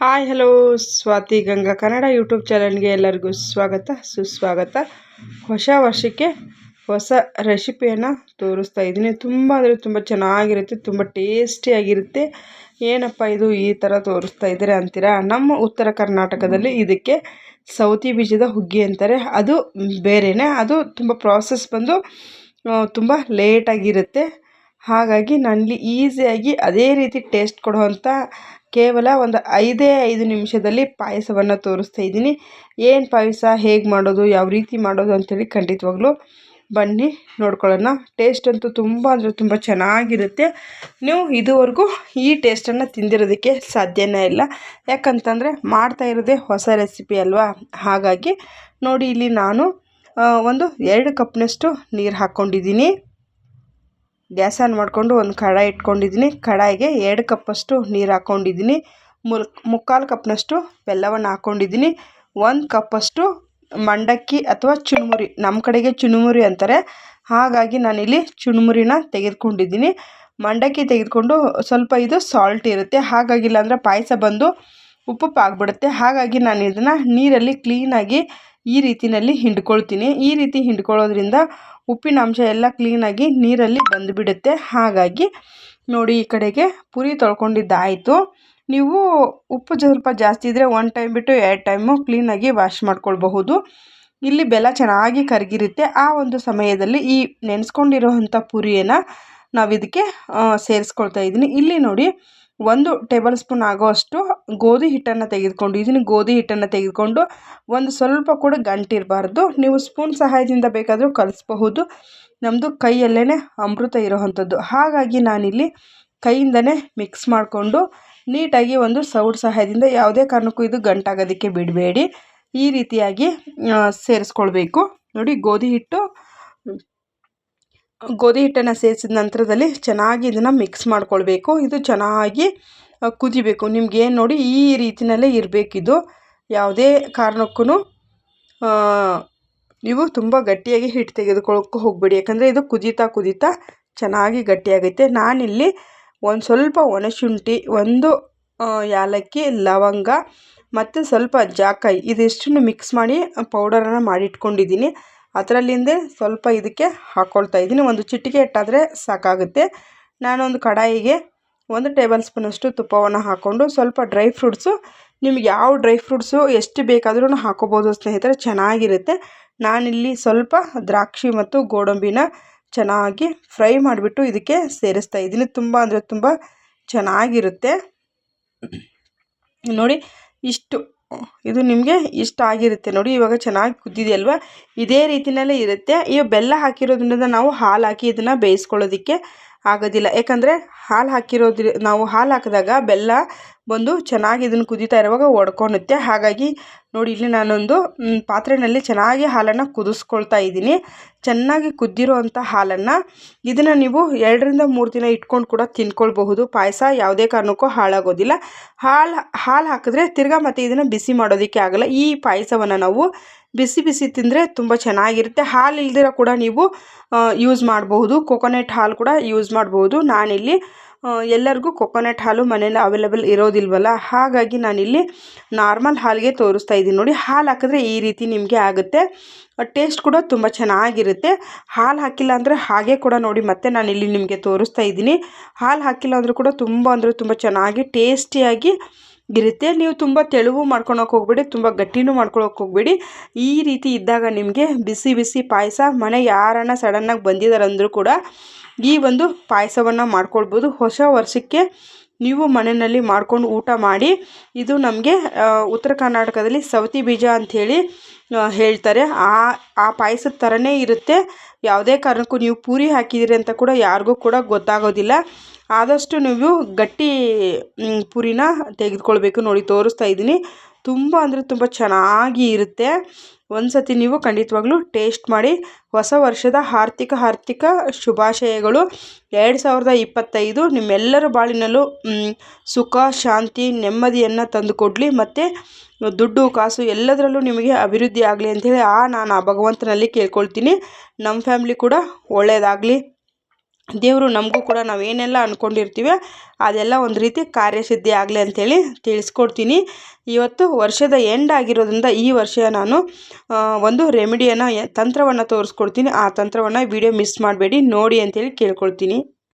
Hi, hello, Swathi Ganga Kannada YouTube ಚಾನಲ್ಗೆ ಎಲ್ಲರಿಗೂ ಸ್ವಾಗತ, ಸುಸ್ವಾಗತ. ಹೊಸ ವರ್ಷಕ್ಕೆ ಹೊಸ ರೆಸಿಪಿಯನ್ನು ತೋರಿಸ್ತಾ ಇದ್ದೀನಿ. ತುಂಬ ಅಂದರೆ ತುಂಬ ಚೆನ್ನಾಗಿರುತ್ತೆ, ತುಂಬ ಟೇಸ್ಟಿಯಾಗಿರುತ್ತೆ ಏನಪ್ಪ ಇದು ಈ ಥರ ತೋರಿಸ್ತಾ ಇದ್ದಾರೆ ಅಂತೀರಾ? ನಮ್ಮ ಉತ್ತರ ಕರ್ನಾಟಕದಲ್ಲಿ ಇದಕ್ಕೆ ಸೌತಿ ಬೀಜದ ಹುಗ್ಗಿ ಅಂತಾರೆ. ಅದು ಬೇರೆಯೇ ಅದು ತುಂಬ ಪ್ರಾಸೆಸ್ ಬಂದು ತುಂಬ ಲೇಟಾಗಿರುತ್ತೆ ಹಾಗಾಗಿ ನನಗೆ ಈಸಿಯಾಗಿ ಅದೇ ರೀತಿ ಟೇಸ್ಟ್ ಕೊಡುವಂಥ ಕೇವಲ ಒಂದು ಐದೇ ಐದು ನಿಮಿಷದಲ್ಲಿ ಪಾಯಸವನ್ನು ತೋರಿಸ್ತಾ ಇದ್ದೀನಿ. ಏನು ಪಾಯಸ, ಹೇಗೆ ಮಾಡೋದು, ಯಾವ ರೀತಿ ಮಾಡೋದು ಅಂಥೇಳಿ ಖಂಡಿತವಾಗ್ಲೂ ಬನ್ನಿ, ನೋಡ್ಕೊಳ್ಳೋಣ. ಟೇಸ್ಟ್ ಅಂತೂ ತುಂಬ ಅಂದರೆ ತುಂಬ ಚೆನ್ನಾಗಿರುತ್ತೆ. ನೀವು ಇದುವರೆಗೂ ಈ ಟೇಸ್ಟನ್ನು ತಿಂದಿರೋದಕ್ಕೆ ಸಾಧ್ಯನೇ ಇಲ್ಲ. ಯಾಕಂತಂದರೆ ಮಾಡ್ತಾ ಇರೋದೇ ಹೊಸ ರೆಸಿಪಿ ಅಲ್ವಾ? ಹಾಗಾಗಿ ನೋಡಿ, ಇಲ್ಲಿ ನಾನು ಒಂದು ಎರಡು ಕಪ್ನಷ್ಟು ನೀರು ಹಾಕ್ಕೊಂಡಿದ್ದೀನಿ ಗ್ಯಾಸ್ ಆನ್ ಮಾಡಿಕೊಂಡು ಒಂದು ಕಡಾಯಿ ಇಟ್ಕೊಂಡಿದ್ದೀನಿ. ಕಡಾಯಿಗೆ ಎರಡು ಕಪ್ಪಷ್ಟು ನೀರು ಹಾಕ್ಕೊಂಡಿದ್ದೀನಿ. ಮುಲ್, ಮುಕ್ಕಾಲು ಕಪ್ನಷ್ಟು ಬೆಲ್ಲವನ್ನು ಹಾಕ್ಕೊಂಡಿದ್ದೀನಿ. ಒಂದು ಕಪ್ಪಷ್ಟು ಮಂಡಕ್ಕಿ ಅಥವಾ ಚುರುಮುರಿ ನಮ್ಮ ಕಡೆಗೆ ಚುರುಮುರಿ ಅಂತಾರೆ. ಹಾಗಾಗಿ ನಾನಿಲ್ಲಿ ಚುರುಮುರಿನ ತೆಗೆದುಕೊಂಡಿದ್ದೀನಿ. ಮಂಡಕ್ಕಿ ತೆಗೆದುಕೊಂಡು ಸ್ವಲ್ಪ ಇದು ಸಾಲ್ಟ್ ಇರುತ್ತೆ. ಹಾಗಾಗಿಲ್ಲ ಅಂದರೆ ಪಾಯಸ ಬಂದು ಉಪ್ಪುಪ್ಪು ಆಗಿಬಿಡುತ್ತೆ ಹಾಗಾಗಿ ನಾನು ಇದನ್ನು ನೀರಲ್ಲಿ ಕ್ಲೀನಾಗಿ ಈ ರೀತಿಯಲ್ಲಿ ಹಿಂಡ್ಕೊಳ್ತೀನಿ. ಈ ರೀತಿ ಹಿಂಡ್ಕೊಳ್ಳೋದ್ರಿಂದ ಉಪ್ಪಿನಾಂಶ ಎಲ್ಲ ಕ್ಲೀನಾಗಿ ನೀರಲ್ಲಿ ಬಂದುಬಿಡುತ್ತೆ. ಹಾಗಾಗಿ ನೋಡಿ ಈ ಕಡೆಗೆ ಪುರಿ ತೊಳ್ಕೊಂಡಿದ್ದಾಯಿತು. ನೀವು ಉಪ್ಪು ಸ್ವಲ್ಪ ಜಾಸ್ತಿ ಇದ್ದರೆ ಒನ್ ಟೈಮ್ ಬಿಟ್ಟು ಎರಡು ಟೈಮು ಕ್ಲೀನಾಗಿ ವಾಶ್ ಮಾಡ್ಕೊಳ್ಬಹುದು. ಇಲ್ಲಿ ಬೆಲ್ಲ ಚೆನ್ನಾಗಿ ಕರಗಿರುತ್ತೆ. ಆ ಒಂದು ಸಮಯದಲ್ಲಿ ಈ ನೆನೆಸ್ಕೊಂಡಿರೋವಂಥ ಪುರಿಯನ್ನು ನಾವು ಇದಕ್ಕೆ ಸೇರಿಸ್ಕೊಳ್ತಾ ಇದ್ದೀನಿ. ಇಲ್ಲಿ ನೋಡಿ ಒಂದು ಟೇಬಲ್ ಸ್ಪೂನ್ ಆಗೋಷ್ಟು ಗೋಧಿ ಹಿಟ್ಟನ್ನು ತೆಗೆದುಕೊಂಡು, ಇದನ್ನು ಗೋಧಿ ಹಿಟ್ಟನ್ನು ತೆಗೆದುಕೊಂಡು ಒಂದು ಸ್ವಲ್ಪ ಕೂಡ ಗಂಟಿರಬಾರ್ದು ನೀವು ಸ್ಪೂನ್ ಸಹಾಯದಿಂದ ಬೇಕಾದರೂ ಕಲಿಸ್ಬಹುದು. ನಮ್ಮದು ಕೈಯಲ್ಲೇ ಅಮೃತ ಇರೋವಂಥದ್ದು. ಹಾಗಾಗಿ ನಾನಿಲ್ಲಿ ಕೈಯಿಂದನೇ ಮಿಕ್ಸ್ ಮಾಡಿಕೊಂಡು ನೀಟಾಗಿ ಒಂದು ಸೌಡ್ ಸಹಾಯದಿಂದ ಯಾವುದೇ ಕಾರಣಕ್ಕೂ ಇದು ಗಂಟಾಗೋದಕ್ಕೆ ಬಿಡಬೇಡಿ. ಈ ರೀತಿಯಾಗಿ ಸೇರಿಸ್ಕೊಳ್ಬೇಕು. ನೋಡಿ, ಗೋಧಿ ಹಿಟ್ಟು ಗೋಧಿ ಹಿಟ್ಟನ್ನು ಸೇರಿಸಿದ ನಂತರದಲ್ಲಿ ಚೆನ್ನಾಗಿ ಇದನ್ನು ಮಿಕ್ಸ್ ಮಾಡ್ಕೊಳ್ಬೇಕು. ಇದು ಚೆನ್ನಾಗಿ ಕುದಿಬೇಕು. ನಿಮ್ಗೇನು ನೋಡಿ ಈ ರೀತಿಯಲ್ಲೇ ಇರಬೇಕಿದು. ಯಾವುದೇ ಕಾರಣಕ್ಕೂ ನೀವು ತುಂಬ ಗಟ್ಟಿಯಾಗಿ ಹಿಟ್ಟು ತೆಗೆದುಕೊಳ್ಳೋಕ್ಕೂ ಹೋಗಬೇಡಿ. ಯಾಕಂದರೆ ಇದು ಕುದೀತಾ ಕುದೀತಾ ಚೆನ್ನಾಗಿ ಗಟ್ಟಿಯಾಗುತ್ತೆ ನಾನಿಲ್ಲಿ ಒಂದು ಸ್ವಲ್ಪ ಒಣಶುಂಠಿ, ಒಂದು ಏಲಕ್ಕಿ ಲವಂಗ, ಮತ್ತು ಸ್ವಲ್ಪ ಜಾಕಾಯಿ, ಇದಿಷ್ಟನ್ನು ಮಿಕ್ಸ್ ಮಾಡಿ ಪೌಡರನ್ನು ಮಾಡಿಟ್ಕೊಂಡಿದ್ದೀನಿ. ಅದರಲ್ಲಿಂದೇ ಸ್ವಲ್ಪ ಇದಕ್ಕೆ ಹಾಕ್ಕೊಳ್ತಾ ಇದ್ದೀನಿ. ಒಂದು ಚಿಟಿಕೆ ಇಟ್ಟಾದರೆ ಸಾಕಾಗುತ್ತೆ. ನಾನೊಂದು ಕಡಾಯಿಗೆ ಒಂದು ಟೇಬಲ್ ಸ್ಪೂನಷ್ಟು ತುಪ್ಪವನ್ನು ಹಾಕ್ಕೊಂಡು ಸ್ವಲ್ಪ ಡ್ರೈ ಫ್ರೂಟ್ಸು, ನಿಮ್ಗೆ ಯಾವ ಡ್ರೈ ಫ್ರೂಟ್ಸು ಎಷ್ಟು ಬೇಕಾದ್ರೂ ಹಾಕೋಬೋದು ಸ್ನೇಹಿತರೆ, ಚೆನ್ನಾಗಿರುತ್ತೆ. ನಾನಿಲ್ಲಿ ಸ್ವಲ್ಪ ದ್ರಾಕ್ಷಿ ಮತ್ತು ಗೋಡಂಬಿನ ಚೆನ್ನಾಗಿ ಫ್ರೈ ಮಾಡಿಬಿಟ್ಟು ಇದಕ್ಕೆ ಸೇರಿಸ್ತಾ ಇದ್ದೀನಿ. ತುಂಬ ಅಂದರೆ ತುಂಬ ಚೆನ್ನಾಗಿರುತ್ತೆ. ನೋಡಿ, ಇಷ್ಟು ಇದು ನಿಮಗೆ ಇಷ್ಟ ಆಗಿರುತ್ತೆ. ನೋಡಿ, ಇವಾಗ ಚೆನ್ನಾಗಿ ಕುದ್ದಿದೆಯಲ್ವ ಇದೇ ರೀತಿಯಲ್ಲೇ ಇರುತ್ತೆ. ಈ ಬೆಲ್ಲ ಹಾಕಿರೋದ್ರಿಂದ ನಾವು ಹಾಲು ಹಾಕಿ ಇದನ್ನು ಬೇಯಿಸ್ಕೊಳ್ಳೋದಕ್ಕೆ ಆಗೋದಿಲ್ಲ. ಯಾಕಂದರೆ ಹಾಲು ಹಾಕಿರೋದ್ರ, ನಾವು ಹಾಲು ಹಾಕಿದಾಗ ಬೆಲ್ಲ ಬಂದು ಚೆನ್ನಾಗಿ ಇದನ್ನು ಕುದೀತಾ ಇರುವಾಗ ಒಡ್ಕೊಳುತ್ತೆ ಹಾಗಾಗಿ ನೋಡಿ ಇಲ್ಲಿ ನಾನೊಂದು ಪಾತ್ರೆಯಲ್ಲಿ ಚೆನ್ನಾಗಿ ಹಾಲನ್ನು ಕುದಿಸ್ಕೊಳ್ತಾ ಇದ್ದೀನಿ. ಚೆನ್ನಾಗಿ ಕುದ್ದಿರೋ ಅಂಥ ಹಾಲನ್ನು ಇದನ್ನು ನೀವು ಎರಡರಿಂದ ಮೂರು ದಿನ ಇಟ್ಕೊಂಡು ಕೂಡ ತಿನ್ಕೊಳ್ಬಹುದು. ಪಾಯಸ ಯಾವುದೇ ಕಾರಣಕ್ಕೂ ಹಾಳಾಗೋದಿಲ್ಲ. ಹಾಲು ಹಾಲು ಹಾಕಿದ್ರೆ ತಿರ್ಗಾ ಮತ್ತು ಇದನ್ನು ಬಿಸಿ ಮಾಡೋದಕ್ಕೆ ಆಗಲ್ಲ. ಈ ಪಾಯಸವನ್ನು ನಾವು ಬಿಸಿ ಬಿಸಿ ತಿಂದರೆ ತುಂಬ ಚೆನ್ನಾಗಿರುತ್ತೆ. ಹಾಲು ಇಲ್ದಿರ ಕೂಡ ನೀವು ಯೂಸ್ ಮಾಡಬಹುದು. ಕೊಕೊನೆಟ್ ಹಾಲು ಕೂಡ ಯೂಸ್ ಮಾಡಬಹುದು. ನಾನಿಲ್ಲಿ ಎಲ್ಲರಿಗೂ ಕೊಕೊನಟ್ ಹಾಲು ಮನೇಲಿ ಅವೈಲೇಬಲ್ ಇರೋದಿಲ್ವಲ್ಲ? ಹಾಗಾಗಿ ನಾನಿಲ್ಲಿ ನಾರ್ಮಲ್ ಹಾಲಿಗೆ ತೋರಿಸ್ತಾ ಇದ್ದೀನಿ ನೋಡಿ. ಹಾಲು ಹಾಕಿದ್ರೆ ಈ ರೀತಿ ನಿಮಗೆ ಆಗುತ್ತೆ. ಟೇಸ್ಟ್ ಕೂಡ ತುಂಬ ಚೆನ್ನಾಗಿರುತ್ತೆ. ಹಾಲು ಹಾಕಿಲ್ಲ ಅಂದರೆ ಹಾಗೆ ಕೂಡ ನೋಡಿ ಮತ್ತೆ ನಾನಿಲ್ಲಿ ನಿಮಗೆ ತೋರಿಸ್ತಾ ಇದ್ದೀನಿ. ಹಾಲು ಹಾಕಿಲ್ಲ ಅಂದರೂ ಕೂಡ ತುಂಬ ಅಂದರೆ ತುಂಬ ಚೆನ್ನಾಗಿ ಟೇಸ್ಟಿಯಾಗಿ ಇರುತ್ತೆ ನೀವು ತುಂಬ ತೆಳುವು ಮಾಡ್ಕೊಳಕ್ಕೆ ಹೋಗ್ಬೇಡಿ, ತುಂಬ ಗಟ್ಟಿನೂ ಮಾಡ್ಕೊಳಕ್ಕೆ ಹೋಗ್ಬೇಡಿ. ಈ ರೀತಿ ಇದ್ದಾಗ ನಿಮಗೆ ಬಿಸಿ ಬಿಸಿ ಪಾಯಸ, ಮನೆ ಯಾರನ್ನ ಸಡನ್ನಾಗಿ ಬಂದಿದ್ದಾರೆ ಅಂದರೂ ಕೂಡ ಈ ಒಂದು ಪಾಯಸವನ್ನು ಮಾಡ್ಕೊಳ್ಬೋದು. ಹೊಸ ವರ್ಷಕ್ಕೆ ನೀವು ಮನೆಯಲ್ಲಿ ಮಾಡ್ಕೊಂಡು ಊಟ ಮಾಡಿ, ಇದು ನಮಗೆ ಉತ್ತರ ಕರ್ನಾಟಕದಲ್ಲಿ ಸವತಿ ಬೀಜ ಅಂಥೇಳಿ ಹೇಳ್ತಾರೆ. ಆ ಆ ಪಾಯಸದ ಥರನೇ ಇರುತ್ತೆ. ಯಾವುದೇ ಕಾರಣಕ್ಕೂ ನೀವು ಪೂರಿ ಹಾಕಿದ್ದೀರಿ ಅಂತ ಕೂಡ ಯಾರಿಗೂ ಕೂಡ ಗೊತ್ತಾಗೋದಿಲ್ಲ. ಆದಷ್ಟು ನೀವು ಗಟ್ಟಿ ಪುರಿನ ತೆಗೆದುಕೊಳ್ಬೇಕು ನೋಡಿ, ತೋರಿಸ್ತಾ ಇದ್ದೀನಿ. ತುಂಬ ಅಂದರೆ ತುಂಬ ಚೆನ್ನಾಗಿ ಇರುತ್ತೆ. ಒಂದು ಸತಿ ನೀವು ಖಂಡಿತವಾಗ್ಲೂ ಟೇಸ್ಟ್ ಮಾಡಿ. ಹೊಸ ವರ್ಷದ ಆರ್ಥಿಕ ಆರ್ಥಿಕ ಶುಭಾಶಯಗಳು. ಎರಡು ಸಾವಿರದ ಇಪ್ಪತ್ತೈದು ನಿಮ್ಮೆಲ್ಲರ ಬಾಳಿನಲ್ಲೂ ಸುಖ, ಶಾಂತಿ, ನೆಮ್ಮದಿಯನ್ನು ತಂದುಕೊಡಲಿ. ಮತ್ತು ದುಡ್ಡು, ಕಾಸು ಎಲ್ಲದರಲ್ಲೂ ನಿಮಗೆ ಅಭಿವೃದ್ಧಿ ಆಗಲಿ ಅಂಥೇಳಿ ಆ ನಾನು ಆ ಭಗವಂತನಲ್ಲಿ ಕೇಳ್ಕೊಳ್ತೀನಿ. ನಮ್ಮ ಫ್ಯಾಮ್ಲಿ ಕೂಡ ಒಳ್ಳೆಯದಾಗಲಿ ದೇವರು ನಮಗೂ ಕೂಡ ನಾವು ಏನೆಲ್ಲ ಅಂದ್ಕೊಂಡಿರ್ತೀವಿ ಅದೆಲ್ಲ ಒಂದು ರೀತಿ ಕಾರ್ಯಸಿದ್ಧಿ ಆಗಲಿ ಅಂಥೇಳಿ ತಿಳಿಸ್ಕೊಡ್ತೀನಿ. ಇವತ್ತು ವರ್ಷದ ಎಂಡ್ ಆಗಿರೋದ್ರಿಂದ ಈ ವರ್ಷ ನಾನು ಒಂದು ರೆಮಿಡಿಯನ್ನು ತಂತ್ರವನ್ನು ತೋರಿಸ್ಕೊಡ್ತೀನಿ. ಆ ತಂತ್ರವನ್ನು ವಿಡಿಯೋ ಮಿಸ್ ಮಾಡಬೇಡಿ, ನೋಡಿ ಅಂಥೇಳಿ ಕೇಳ್ಕೊಳ್ತೀನಿ.